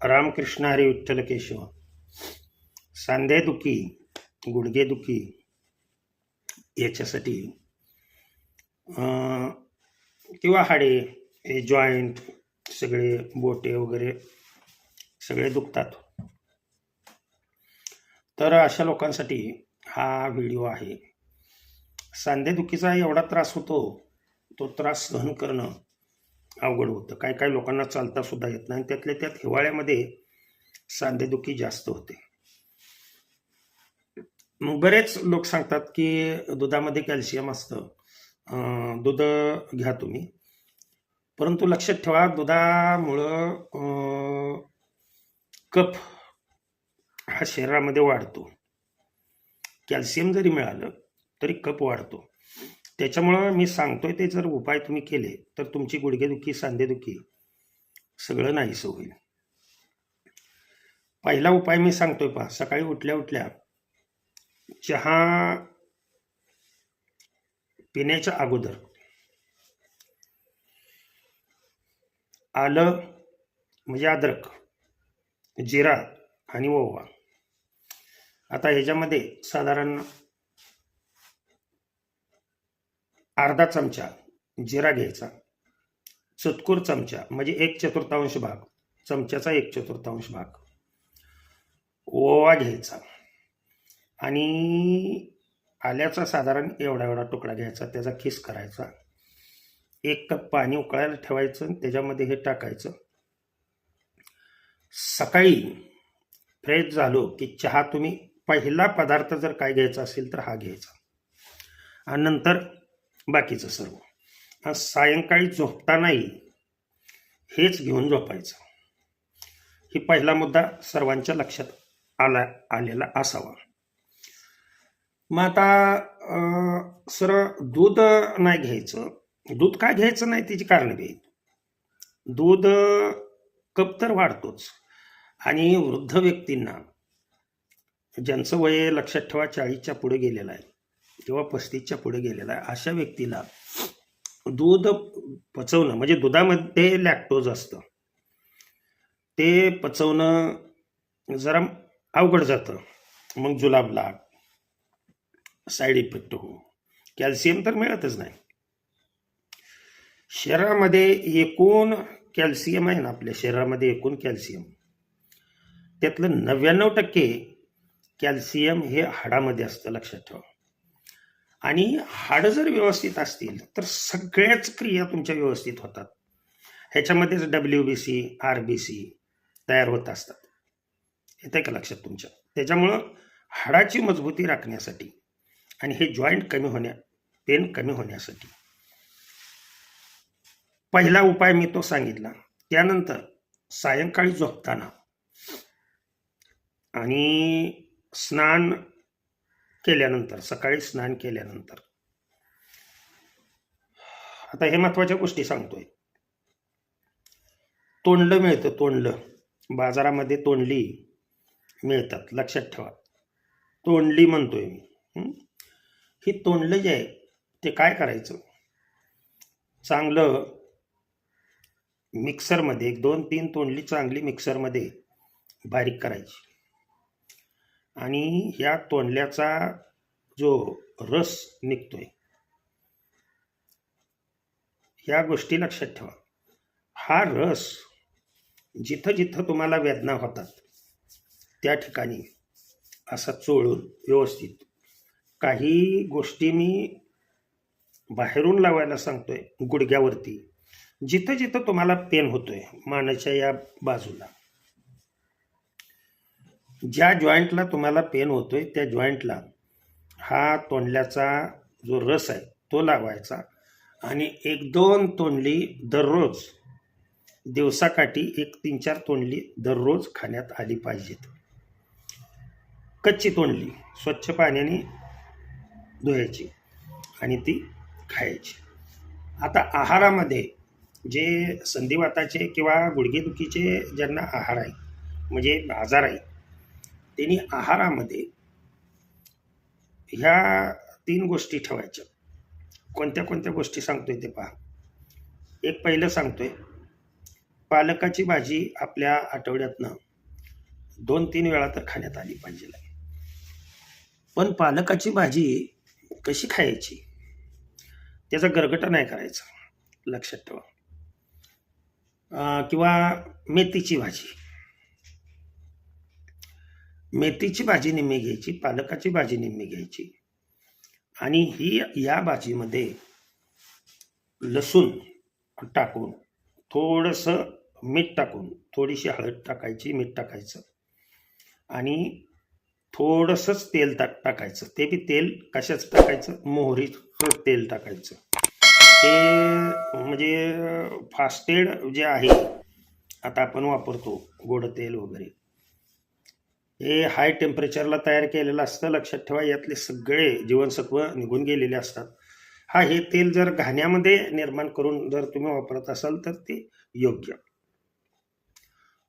रामकृष्ण हरी विठ्ठल केशव. सांधेदुखी गुडघेदुखी याच्यासाठी किंवा हाडे हे जॉईंट सगळे बोटे वगैरे सगळे दुखतात. तर अशा लोकांसाठी हा व्हिडिओ आहे. सांधेदुखीचा एवढा त्रास होतो तो त्रास सहन करणं अवघड होतं. काय काय लोकांना चालता सुद्धा येत नाही. त्यातल्या त्यात हिवाळ्यामध्ये सांधेदुखी जास्त होते. मग बरेच लोक सांगतात की दुधामध्ये कॅल्शियम असतं. दूध घ्या तुम्ही. परंतु लक्षात ठेवा दुधामुळं कफ हा शरीरामध्ये वाढतो. कॅल्शियम जरी मिळालं तरी कप वाढतो. त्याच्यामुळं मी सांगतोय ते जर उपाय तुम्ही केले तर तुमची गुडघेदुखी सांधेदुखी सगळं नाहीसं होईल. पहिला उपाय मी सांगतोय पहा सकाळी उठल्या उठल्या चहा पिण्याच्या अगोदर आलं म्हणजे अद्रक जिरा आणि ओवा. आता ह्याच्यामध्ये साधारण अर्धा चमचा जिरा घ्यायचा चतकूर चमचा म्हणजे एक चतुर्थांश भाग चमच्याचा एक चतुर्थांश भाग ओवा घ्यायचा आणि आल्याचा साधारण एवढा एवढा तुकडा घ्यायचा त्याचा खिस करायचा. एक कप पाणी उकळायला ठेवायचं आणि त्याच्यामध्ये हे टाकायचं. सकाळी फ्रेश झालो की चहा तुम्ही पहिला पदार्थ जर काय घ्यायचा असेल तर हा घ्यायचा. आणि नंतर बाकीचं सर्व. सायंकाळी झोपतानाही हेच घेऊन झोपायचं. ही पहिला मुद्दा सर्वांच्या लक्षात आला आलेला असावा. मग आता सर सरळ दूध नाही घ्यायचं. दूध का घ्यायचं नाही त्याची कारण बी दूध कप तर वाढतोच. आणि वृद्ध व्यक्तींना ज्यांचं वय लक्षात ठेवा चाळीसच्या पुढे गेलेलं आहे किंवा पस्तीसच्या पुढे गेलेला आहे अशा व्यक्तीला दूध पचवणं म्हणजे दुधामध्ये लॅक्टोज असतं. ते पचवणं जरा अवघड जातं. मग जुलाब लाग साईड इफेक्ट हो कॅल्शियम तर मिळतच नाही. शरीरामध्ये एकूण कॅल्शियम आहे ना आपल्या शरीरामध्ये एकूण कॅल्शियम त्यातलं नव्याण्णव टक्के कॅल्शियम हे हाडामध्ये असतं लक्षात ठेवा. आणि हाडं जर व्यवस्थित असतील तर सगळ्याच क्रिया तुमच्या व्यवस्थित होतात. ह्याच्यामध्येच W B C R B C तयार होत असतात. येतं का लक्षात तुमच्या. त्याच्यामुळं हाडाची मजबूती राखण्यासाठी आणि हे जॉईंट कमी होण्या पेन कमी होण्यासाठी. पहिला उपाय मी तो सांगितला. त्यानंतर सायंकाळी झोपताना आणि स्नान केल्यानंतर सकाळी स्नान केल्यानंतर. आता हे महत्त्वाच्या गोष्टी सांगतोय. तोंडलं मिळतं तोंडलं. बाजारामध्ये तोंडली मिळतात लक्षात ठेवा. तोंडली म्हणतोय मी. ही तोंडलं जे आहे ते काय करायचं? चांगलं मिक्सरमध्ये एक दोन तीन तोंडली चांगली मिक्सरमध्ये बारीक करायची. आणि ह्या तोंडल्याचा जो रस निघतोय ह्या गोष्टी लक्षात ठेवा. हा रस जिथं जिथं तुम्हाला वेदना होतात त्या ठिकाणी असा चोळून व्यवस्थित काही गोष्टी मी बाहेरून लावायला सांगतोय गुडघ्यावरती. जिथं जिथं तुम्हाला पेन होतोय मानाच्या या बाजूला. ज्या जॉईंटला तुम्हाला पेन होतोय त्या जॉईंटला हा तोंडल्याचा जो रस आहे तो लावायचा. आणि एक दोन तोंडली दररोज दिवसाकाठी एक तीन चार तोंडली दररोज खाण्यात आली पाहिजेत. कच्ची तोंडली स्वच्छ पाण्याने धुवायची आणि ती खायची. आता आहारामध्ये जे संधिवाताचे किंवा गुडघेदुखीचे ज्यांना आहार आहे म्हणजे आजार आहे त्यांनी आहारामध्ये ह्या तीन गोष्टी ठेवायच्या. कोणत्या कोणत्या गोष्टी सांगतोय ते पहा. एक पहिलं सांगतोय पालकाची भाजी आपल्या आठवड्यातनं दोन तीन वेळा तर खाण्यात आली पाहिजे. पण पालकाची भाजी कशी खायची? त्याचा गरगटा नाही करायचा लक्षात ठेवा. किंवा मेथीची भाजी. मेथीची भाजी निम्मी घ्यायची पालकाची भाजी निम्मी घ्यायची. आणि ही या भाजीमध्ये लसूण टाकून थोडंसं मीठ टाकून थोडीशी हळद टाकायची मीठ टाकायचं. आणि थोडंसंच तेल टाक टाकायचं. ते बी तेल कशाचं टाकायचं? मोहरीचं तेल टाकायचं. ते म्हणजे फास्टेड जे आहे आता आपण वापरतो गोड तेल वगैरे. हे हाय टेम्परेचरला तयार केलेलं असतं. लक्षात ठेवा यातले सगळे जीवनसत्व निघून गेलेले असतात. हा हे तेल जर घाण्यामध्ये निर्माण करून जर तुम्ही वापरत असाल तर ते योग्य.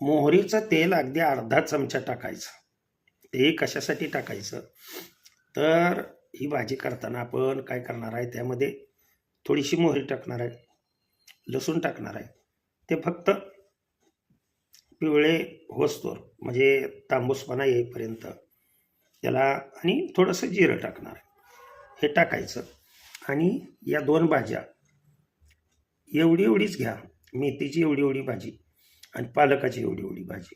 मोहरीचं तेल अगदी अर्धा चमचा टाकायचं. ते कशासाठी टाकायचं? तर ही भाजी करताना आपण काय करणार आहे त्यामध्ये थोडीशी मोहरी टाकणार आहे लसूण टाकणार आहे. ते फक्त पिवळे होस्तोर म्हणजे तांबूसपणा येईपर्यंत त्याला आणि थोडंसं जिरं टाकणार. हे टाकायचं आणि या दोन भाज्या एवढी एवढीच घ्या. मेथीची एवढी एवढी भाजी आणि पालकाची एवढी एवढी भाजी.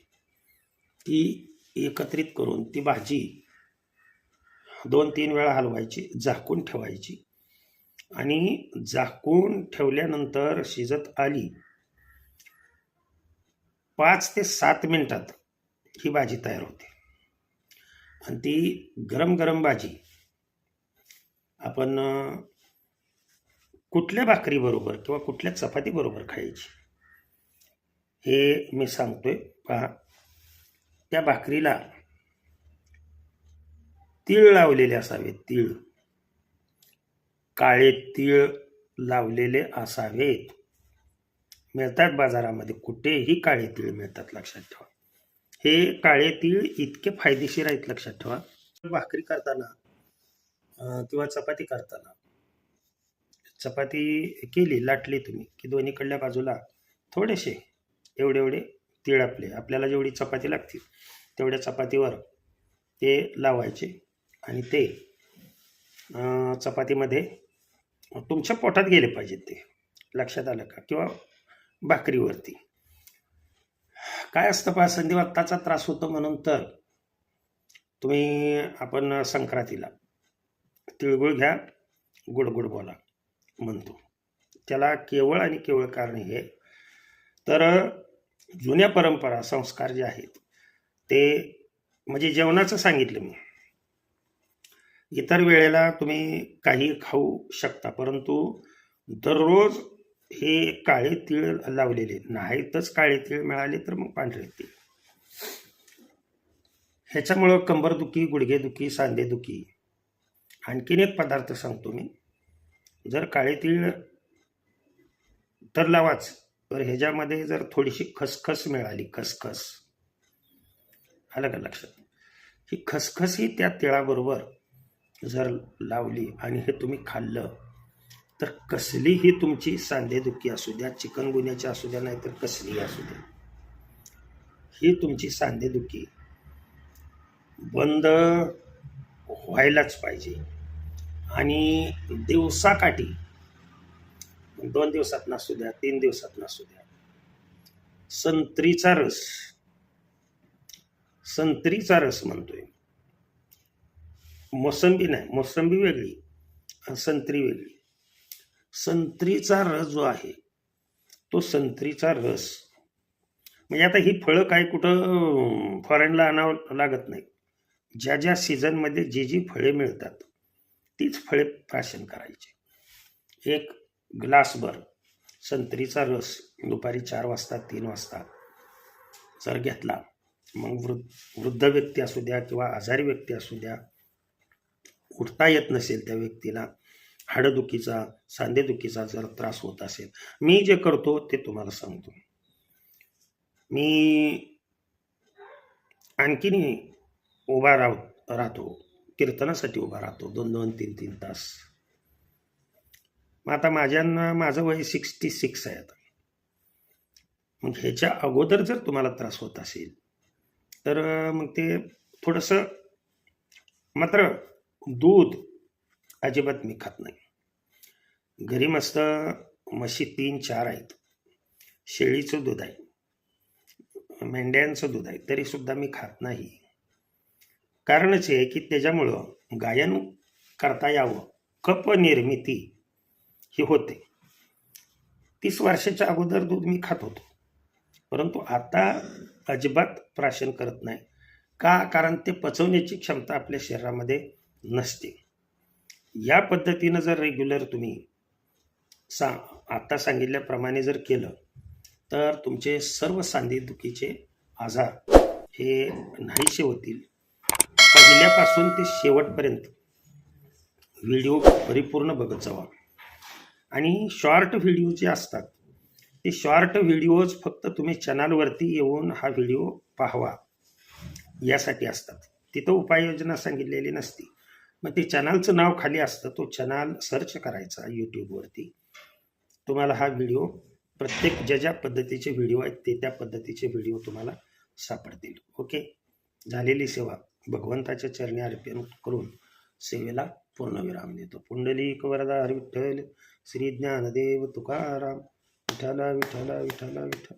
ती एकत्रित करून ती भाजी दोन तीन वेळा हलवायची झाकून ठेवायची आणि झाकून ठेवल्यानंतर शिजत आली पाच ते सात मिनटात ही भाजी तयार होते. आणि ती गरम गरम भाजी आपण कुठल्या भाकरीबरोबर किंवा कुठल्या चपातीबरोबर खायची हे मी सांगतोय. पहा त्या भाकरीला तीळ लावलेले असावेत तीळ. काळे तीळ लावलेले असावेत. मिळतात बाजारामध्ये कुठेही काळे तीळ मिळतात लक्षात ठेवा. हे काळे तीळ इतके फायदेशीर आहेत लक्षात ठेवा. भाकरी करताना किंवा चपाती करताना चपाती केली लाटली तुम्ही की दोन्हीकडल्या बाजूला थोडेसे एवढे एवढे तीळ आपले आपल्याला जेवढी चपाती लागतील तेवढ्या चपातीवर ते लावायचे आणि ते चपातीमध्ये तुमच्या पोटात गेले पाहिजेत ते लक्षात आलं का? किंवा भाकरीवरती. काय असतं पहा संधिवाताचा त्रास होतो म्हणून तर तुम्ही आपण संक्रांतीला तिळगुळ घ्या गोड गोड बोला म्हणतो. त्याला केवळ आणि केवळ कारण हे. तर जुन्या परंपरा संस्कार जे आहेत ते म्हणजे जेवणाचं सांगितलं मी. इतर वेळेला तुम्ही काही खाऊ शकता परंतु दररोज हे काळे तीळ लावलेले. नाहीतच काळे तीळ मिळाले तर मग पांढरे तीळ. ह्याच्यामुळं कंबरदुखी गुडघेदुखी सांधेदुखी आणखीन एक पदार्थ सांगतो मी. जर काळे तीळ तर लावाच. तर ह्याच्यामध्ये जर थोडीशी खसखस मिळाली खसखस. आलं का लक्षात? ही खसखस ही त्या तिळाबरोबर जर लावली आणि हे तुम्ही खाल्लं तर कसलीही तुमची सांधेदुखी असू द्या चिकनगुन्याची असू द्या नाहीतर कसलीही असू द्या. ही तुमची सांधेदुखी बंद व्हायलाच पाहिजे. आणि दिवसाकाठी दोन दिवसात नसू द्या तीन दिवसात नसू द्या. संत्रीचा रस संत्रीचा रस म्हणतोय. मोसंबी नाही मोसंबी वेगळी संत्री वेगळी. संत्रीचा रस जो आहे तो संत्रीचा रस. म्हणजे आता ही फळं काय कुठं फॉरेनला आणावं लागत नाही. ज्या ज्या सीझनमध्ये जी जी फळे मिळतात तीच फळे प्राशन करायची. एक ग्लासभर संत्रीचा रस दुपारी चार वाजता तीन वाजता जर घेतला मग वृद्ध वृद्ध व्यक्ती असू द्या किंवा आजारी व्यक्ती असू द्या उठता येत नसेल त्या व्यक्तीला हाडदुखीचा सांधेदुखीचा जर त्रास होत असेल मी जे करतो ते तुम्हाला सांगतो. मी आणखीन उभा राह राहतो कीर्तनासाठी उभा राहतो दोन दोन तीन तीन तास. मग आता माझ्यांना माझं वय सिक्स्टी सिक्स आहे आता. मग ह्याच्या अगोदर जर तुम्हाला त्रास होत असेल तर मग ते थोडंसं मात्र दूध अजिबात मी खात नाही. घरी मस्त म्हशी तीन चार आहेत. शेळीचं दूध आहे. मेंढ्यांचं दूध आहे. तरीसुद्धा मी खात नाही. कारणच आहे की त्याच्यामुळं गायन करता यावं. कप निर्मिती ही होते. तीस वर्षाच्या अगोदर दूध मी खात होतो. परंतु आता अजिबात प्राशन करत नाही. का? कारण ते पचवण्याची क्षमता आपल्या शरीरामध्ये नसते. या पद्धतीनं जर रेग्युलर तुम्ही सा आत्ता सांगितल्याप्रमाणे जर केलं तर तुमचे सर्व सांधेदुखीचे आजार हे नाहीसे होतील. पहिल्यापासून ते शेवटपर्यंत व्हिडिओ परिपूर्ण बघत जावा. आणि शॉर्ट व्हिडिओ जे असतात ते शॉर्ट व्हिडिओज फक्त तुम्ही चॅनलवरती येऊन हा व्हिडिओ पाहावा. यासाठी असतात. तिथं उपाययोजना सांगितलेली नसती. मग ते चॅनलचं नाव खाली असतं तो चॅनल सर्च करायचा यूट्यूबवरती तुम्हाला हा व्हिडिओ प्रत्येक ज्या ज्या पद्धतीचे व्हिडिओ आहेत ते त्या पद्धतीचे व्हिडिओ तुम्हाला सापडतील. ओके? झालेली सेवा. भगवंताच्या चरणी अर्पण करून सेवेला पूर्णविराम देतो. पुंडलिक वरदा हरी विठ्ठल श्री ज्ञानदेव तुकाराम. विठ्ठला विठ्ठला विठ्ठला विठ्ठल.